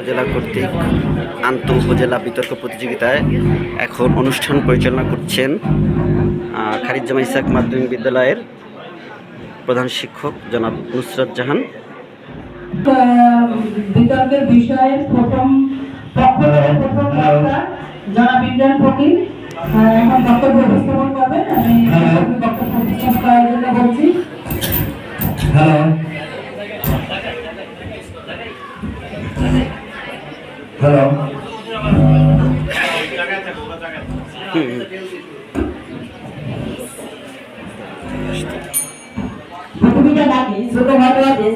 উপজেলা কর্তৃক আন্ত উপজেলা বিতর্ক প্রতিযোগিতায় এখন অনুষ্ঠান পরিচালনা করছেন আহ, খারিজ্জামা ইসাক মাধ্যমিক বিদ্যালয়ের প্রধান শিক্ষক জনাব নুসরত জাহান। বিতর্কের বিষয়ের প্রথম পক্ষ থেকে প্রথম জনাব ইমরান ফকির এখন বক্তব্য উপস্থাপন করবেন। আমি বক্তব্য উপস্থাপন করার জন্য বলছি। হ্যালো। হ্যালো ছোটখাটো আছে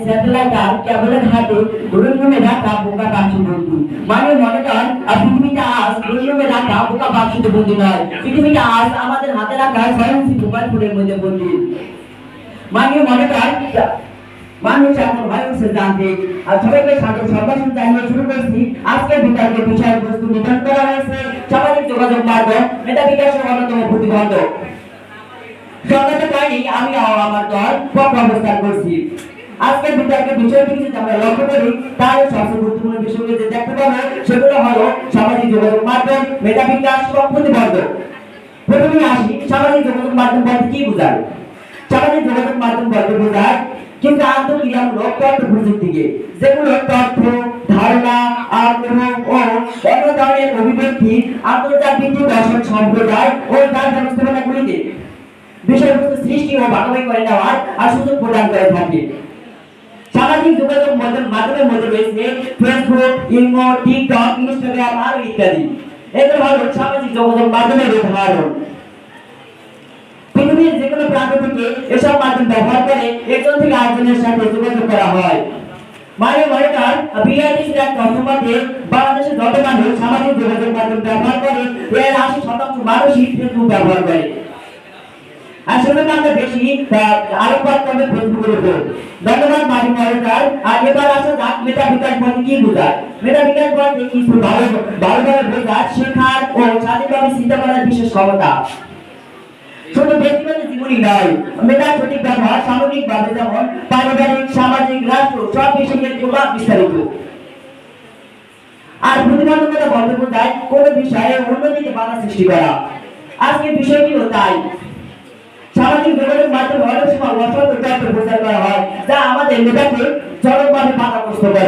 কেবলের হাতে গুরুত্বমে রাখা বোকা বাক্সে বন্ধু। মানে মনে কর পৃথিবীটা আজ গুরুত্বমে রাখা বোকা বাক্সে বন্ধু নয়। পৃথিবীটা আজ আমাদের হাতে রাখা স্বয়ংসী মোবাইল ফোনের মধ্যে বন্ধু। মানে মনে কর মানুষ এখন হয়েছে জানতে, আর সবাইকে স্বাগত সর্বাসন জানিয়ে শুরু করছি। আজকের বিতর্কের বিষয়বস্তু নির্ধারণ করা হয়েছে। সামাজিক যোগাযোগ মাধ্যম মেধা বিকাশের অন্যতম প্রতিবন্ধক। সংগঠন পাইনি আমি আমার দল পক্ষ অবস্থান করছি। আজকের বিতর্কের বিষয়টি যদি আমরা লক্ষ্য করি, তাহলে সবচেয়ে গুরুত্বপূর্ণ বিষয়গুলো যে দেখতে পাবো, সেগুলো হলো সামাজিক যোগাযোগ মাধ্যম মেধা বিকাশ এবং প্রতিবন্ধক। প্রথমে আসি, সামাজিক যোগাযোগ মাধ্যম বলতে কি বোঝায়? সামাজিক যোগাযোগ মাধ্যম বলতে বোঝায় কিন্তু আন্তঃক্রিয়ামূলক তথ্য প্রযুক্তিকে যেগুলো তথ্য ধারণা, আগ্রহ, ও অন্য ধরনের অভিব্যক্তি, আন্তর্জাতিক দর্শন সম্প্রদায় ও তার ব্যবস্থাপনাগুলিতে বিষয়বস্তু সৃষ্টি ও ভাগাভাগি করে নেওয়ার আর সুযোগ প্রদান করে থাকে। সামাজিক যোগাযোগ মাধ্যমের মধ্যে রয়েছে ফেসবুক ইমো টিকটক ইনস্টাগ্রাম আর ইত্যাদি। এগুলো হলো সামাজিক যোগাযোগ মাধ্যমের উদাহরণ। পৃথিবীর যে কোনো প্রান্ত থেকে এসব মাধ্যম ব্যবহার করে একজন থেকে আরেকজনের সাথে যোগাযোগ করা হয়। মানে মনিটর বিআরটিসির এক তথ্যমতে বাংলাদেশে যত মানুষ সামাজিক যোগাযোগ মাধ্যম ব্যবহার করে, এর আশি শতাংশ মানুষই ফেসবুক ব্যবহার করে। আর সেজন্য বেশি আর এবার আসা কি বোঝায়? মেটা বিকাশ বলতে শেখার ও স্বাধীনভাবে চিন্তা করার বিশেষ ক্ষমতা। শুধু ব্যক্তিগত জীবনই নয়। মেধার সঠিক ব্যবহার সামগ্রিকভাবে যেমন পারিবারিক, সামাজিক, রাষ্ট্র, সব বিষয়ের প্রভাব বিস্তারিত। আর প্রতিবন্ধকতা বলতে বোঝায় কোনো বিষয়ে অন্যদিকে বাধা সৃষ্টি করা। আজকের বিষয়টিও তাই। সামাজিক যোগাযোগ মাধ্যমে অনেক সময় অসৎ তথ্য প্রচার করা হয়, যা আমাদের মেধাকে চরমভাবে বাধাগ্রস্ত করে।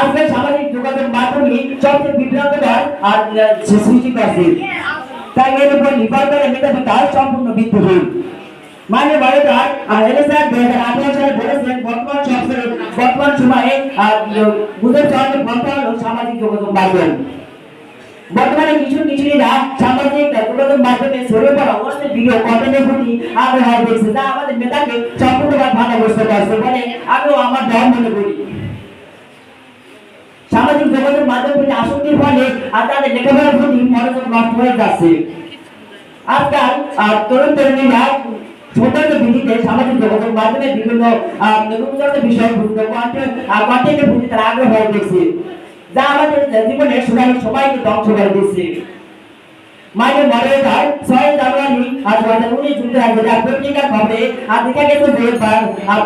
আজকে সামাজিক যোগাযোগ মাধ্যমে সবচেয়ে বিভ্রান্তকর আর সৃষ্টি করছে। তাই এর উপর নির্ভর করে মেধা বিকাশ সম্পূর্ণ ভিত্তিহীন মানে বারোটার আর এলএসআর দুই হাজার আঠারো সালে বর্তমান বর্তমান সামাজিক যোগাযোগ মাধ্যম। বর্তমানে কিছু কিছুরা সামাজিক যোগাযোগ মাধ্যমে ছড়িয়ে পড়া অবশ্যই ভিডিও কন্টেন্টের প্রতি আগ্রহ দেখছে যা আমাদের মেধাকে সম্পূর্ণভাবে বাধাগ্রস্ত করছে বলে আমিও আমার দল মনে করি। সামাজিক যোগাযোগ মাধ্যম প্রতি আসক্তির ফলে আর তাদের লেখাপড়ার প্রতি মনোযোগ নষ্ট হয়ে যাচ্ছে। আজকাল তরুণ তরুণীরা ভিত্তিতে সামাজিক মাধ্যমে বিভিন্ন তারা আমাদের সবাইকে দিচ্ছে।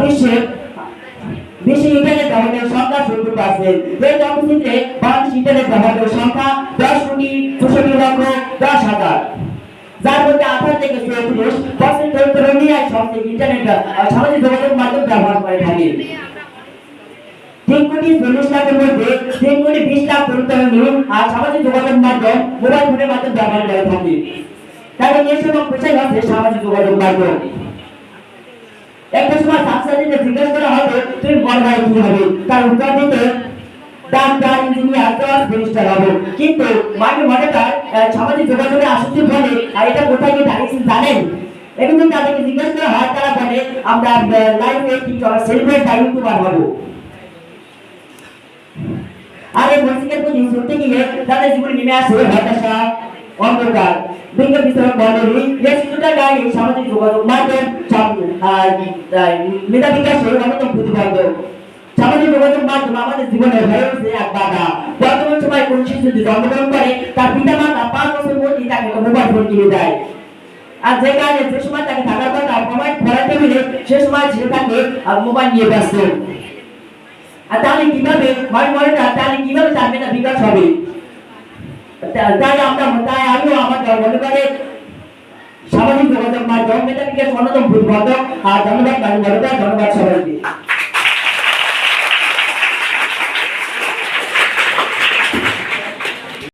বিশ্বের বেশি ব্যবহারের সংখ্যা সত্তর পার্সেন্ট এই তথ্যচিত্রে বাংলাদেশ ইন্টারনেট ব্যবহারের সংখ্যা দশ কোটি চৌষট্টি লক্ষ দশ হাজার। যার মধ্যে আঠারো থেকে চৌত্রিশ পার্সেন্ট তরুণীরাই সবচেয়ে ইন্টারনেট সামাজিক যোগাযোগ মাধ্যম ব্যবহার করে থাকে। তিন কোটি তরুণ আর সামাজিক যোগাযোগ মাধ্যম ব্যবহার করে থাকে। এবং পেশাই হচ্ছে সামাজিক যোগাযোগ মাধ্যম। একটা সময় করা হবে তুমি বড় ভাই হবে তার উত্তর দিতে, ডাক্তার, ইঞ্জিনিয়ার মিনিস্টার কিন্তু মনে তার সামাজিক আর এটা কোথায় গিয়ে জানেন? এখন যদি তাদেরকে জিজ্ঞেস করা হয়, তারা বলে, আমরা লাইফে কি সেলিব্রেট বা ইউটিউবার হব আর এই মসজিদের প্রতি ছুটতে গিয়ে তাদের জীবনে নেমে আসে হতাশা, অন্ধকার বিজ্ঞ বিতরণ মন্ডলী এই সামাজিক যোগাযোগ মাধ্যম মেধা বিকাশ অন্যতম প্রতিবন্ধক আমাদের জীবনে হয়ে উঠছে এক বাধা। তাকে মোবাইল ফোন কিনে দেয়। আর যে তাকে মোবাইল নিয়ে ব্যস্ত। আর তাহলে কীভাবে হয় মনেটা তাহলে কীভাবে তার বিকাশ হবে? তাই আমরা আমার సభకి మా గవర్నమెంట్ వనరు ఆ గవర్నమెంట్ అది వరద గవర్నమెంట్ సభకి